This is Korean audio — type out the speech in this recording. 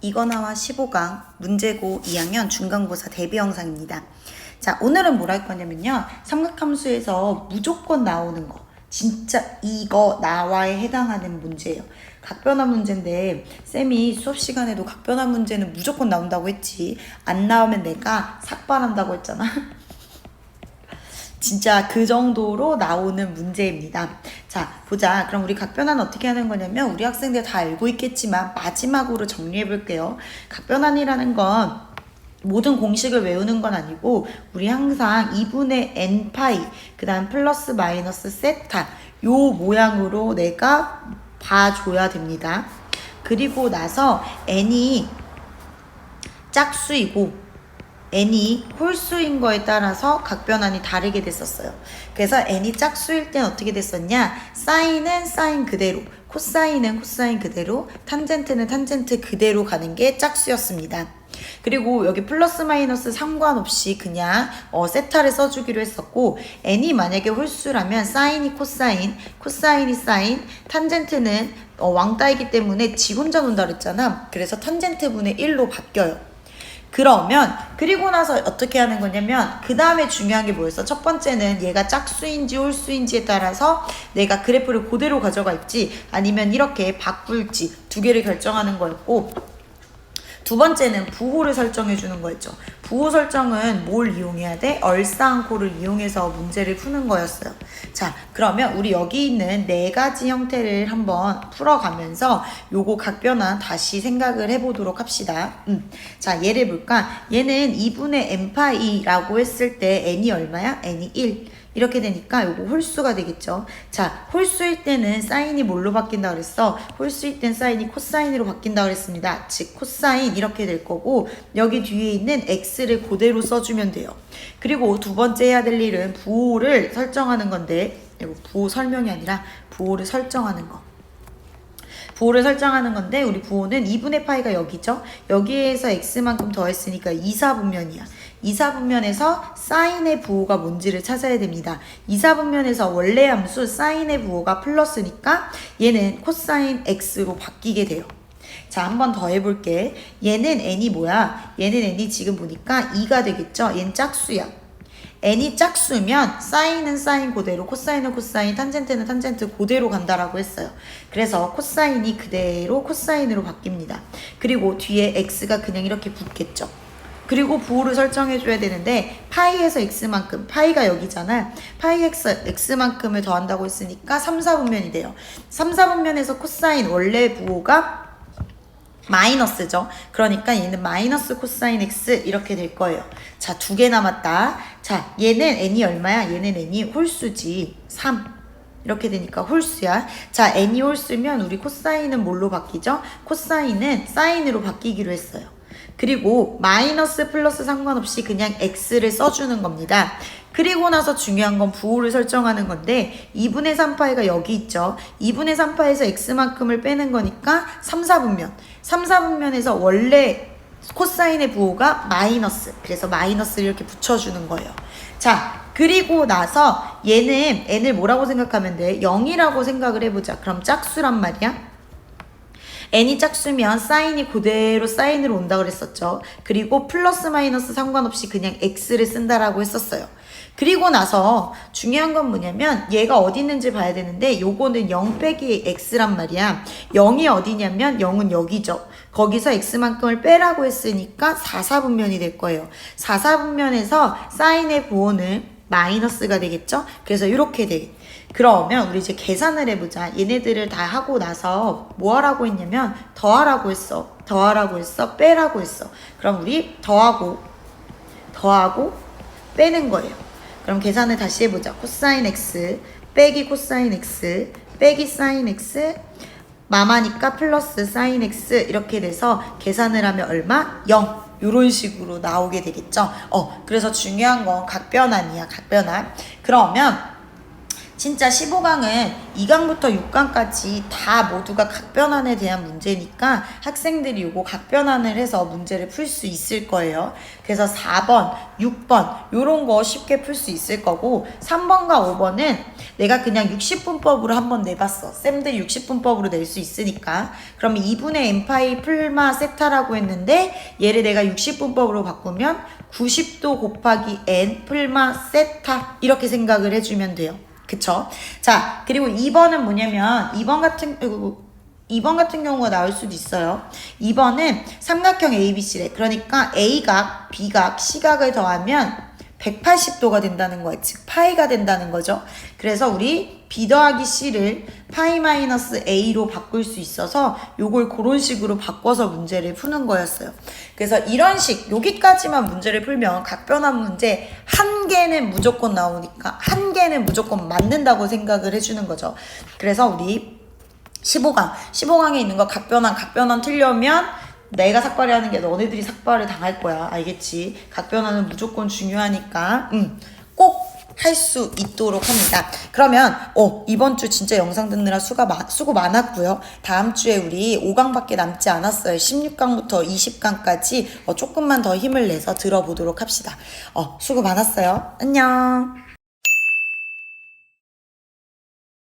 이거나와 15강 문제고 2학년 중간고사 대비 영상입니다. 자, 오늘은 뭘 할 거냐면요. 삼각함수에서 무조건 나오는 거. 진짜 이거 나와에 해당하는 문제예요. 각변화 문제인데 쌤이 수업 시간에도 각변화 문제는 무조건 나온다고 했지. 안 나오면 내가 삭발한다고 했잖아. 진짜 그 정도로 나오는 문제입니다. 자, 보자. 그럼 우리 각변환 어떻게 하는 거냐면 우리 학생들 다 알고 있겠지만 마지막으로 정리해 볼게요. 각변환이라는 건 모든 공식을 외우는 건 아니고 우리 항상 2분의 n 파이 그 다음 플러스 마이너스 세타 요 모양으로 내가 봐줘야 됩니다. 그리고 나서 n이 짝수이고 n이 홀수인 거에 따라서 각변환이 다르게 됐었어요. 그래서 n이 짝수일 땐 어떻게 됐었냐? 사인은 사인 그대로, 코사인은 코사인 그대로, 탄젠트는 탄젠트 그대로 가는 게 짝수였습니다. 그리고 여기 플러스 마이너스 상관없이 그냥 어, 세타를 써주기로 했었고 n이 만약에 홀수라면 사인이 코사인, 코사인이 사인, 탄젠트는 어, 왕따이기 때문에 지 혼자 논다 그랬잖아. 그래서 탄젠트 분의 1로 바뀌어요. 그러면 그리고 나서 어떻게 하는 거냐면 그 다음에 중요한 게 뭐였어? 첫 번째는 얘가 짝수인지 홀수인지에 따라서 내가 그래프를 그대로 가져갈지 아니면 이렇게 바꿀지 두 개를 결정하는 거였고 두 번째는 부호를 설정해 주는 거였죠. 부호 설정은 뭘 이용해야 돼? 얼싸안코를 이용해서 문제를 푸는 거였어요. 자, 그러면 우리 여기 있는 네 가지 형태를 한번 풀어가면서 요거 각변환 다시 생각을 해보도록 합시다. 음. 자, 얘를 볼까? 얘는 2분의 n파이라고 했을 때 n이 얼마야? n이 1. 이렇게 되니까 요거 홀수가 되겠죠. 자, 홀수일 때는 사인이 뭘로 바뀐다 그랬어? 홀수일 땐 사인이 코사인으로 바뀐다 그랬습니다. 즉 코사인 이렇게 될 거고 여기 뒤에 있는 x를 그대로 써주면 돼요. 그리고 두 번째 해야 될 일은 부호를 설정하는 건데 이거 부호 설명이 아니라 부호를 설정하는 거. 부호를 설정하는 건데 우리 부호는 2분의 파이가 여기죠. 여기에서 x만큼 더했으니까 2사분면이야. 2사분면에서 사인의 부호가 뭔지를 찾아야 됩니다. 2사분면에서 원래 함수 사인의 부호가 플러스니까 얘는 코사인 x로 바뀌게 돼요. 자, 한 번 더 해볼게. 얘는 n이 뭐야? 얘는 n이 지금 보니까 2가 되겠죠? 얘는 짝수야. N이 짝수면 사인은 사인 그대로 코사인은 코사인 탄젠트는 탄젠트 그대로 간다라고 했어요. 그래서 코사인이 그대로 코사인으로 바뀝니다. 그리고 뒤에 x가 그냥 이렇게 붙겠죠. 그리고 부호를 설정해 줘야 되는데 파이에서 x만큼 파이가 여기잖아. 파이 x x만큼을 더한다고 했으니까 3, 4분면이 돼요. 3, 4분면에서 코사인 원래 부호가 마이너스죠. 그러니까 얘는 마이너스 코사인 x 이렇게 될 거예요. 자, 두 개 남았다. 자, 얘는 n이 얼마야? 얘는 n이 홀수지. 3. 이렇게 되니까 홀수야. 자, n이 홀수면 우리 코사인은 뭘로 바뀌죠? 코사인은 사인으로 바뀌기로 했어요. 그리고 마이너스 플러스 상관없이 그냥 x를 써주는 겁니다. 그리고 나서 중요한 건 부호를 설정하는 건데 2분의 3파이가 여기 있죠. 2분의 3파에서 x만큼을 빼는 거니까 3, 4분면. 3, 4분면에서 원래 코사인의 부호가 마이너스. 그래서 마이너스를 이렇게 붙여주는 거예요. 자, 그리고 나서 얘는 n을 뭐라고 생각하면 돼? 0이라고 생각을 해보자. 그럼 짝수란 말이야. N이 짝수면 사인이 그대로 사인으로 온다 그랬었죠. 그리고 플러스 마이너스 상관없이 그냥 x를 쓴다라고 했었어요. 그리고 나서 중요한 건 뭐냐면 얘가 어디 있는지 봐야 되는데 요거는 0 빼기 x란 말이야. 0이 어디냐면 0은 여기죠. 거기서 x만큼을 빼라고 했으니까 4, 4분면이 될 거예요. 4, 4분면에서 사인의 부호는 마이너스가 되겠죠? 그래서 이렇게 돼. 그러면 우리 이제 계산을 해보자. 얘네들을 다 하고 나서 뭐 하라고 했냐면 더하라고 했어. 더하라고 했어. 빼라고 했어. 그럼 우리 더하고 더하고 빼는 거예요. 그럼 계산을 다시 해보자. 코사인 x 빼기 코사인 x 빼기 사인 x 마마니까 플러스 사인 x 이렇게 돼서 계산을 하면 얼마? 0. 이런 식으로 나오게 되겠죠. 어, 그래서 중요한 건 각변환이야. 각변환. 그러면 진짜 15강은 2강부터 6강까지 다 모두가 각변환에 대한 문제니까 학생들이 요거 각변환을 해서 문제를 풀 수 있을 거예요. 그래서 4번, 6번 요런 거 쉽게 풀 수 있을 거고 3번과 5번은 내가 그냥 60분법으로 한번 내봤어. 쌤들이 60분법으로 낼 수 있으니까. 그럼 2분의 n파이 풀마 세타라고 했는데 얘를 내가 60분법으로 바꾸면 90도 곱하기 n 풀마 세타 이렇게 생각을 해주면 돼요. 그쵸? 자, 그리고 2번은 뭐냐면 2번 같은 아이고, 2번 같은 경우가 나올 수도 있어요. 2번은 삼각형 ABC래. 그러니까 A각, B각, C각을 더하면 180도가 된다는 거예요. 즉 파이가 된다는 거죠. 그래서 우리 B 더하기 C를 파이 마이너스 A로 바꿀 수 있어서 요걸 그런 식으로 바꿔서 문제를 푸는 거였어요. 그래서 이런 식 여기까지만 문제를 풀면 각변환 문제 한 개는 무조건 나오니까 한 개는 무조건 맞는다고 생각을 해주는 거죠. 그래서 우리 15강 15강에 있는 거 각변환 각변환 틀려면 내가 삭발이 게 너네들이 삭발을 당할 거야. 알겠지? 각변환은 무조건 중요하니까. 음, 꼭 할 수 있도록 합니다. 그러면 어 이번 주 진짜 영상 듣느라 수가 마, 수고 많았고요. 다음 주에 우리 5강밖에 남지 않았어요. 16강부터 20강까지 어, 조금만 더 힘을 내서 들어보도록 합시다. 어 수고 많았어요. 안녕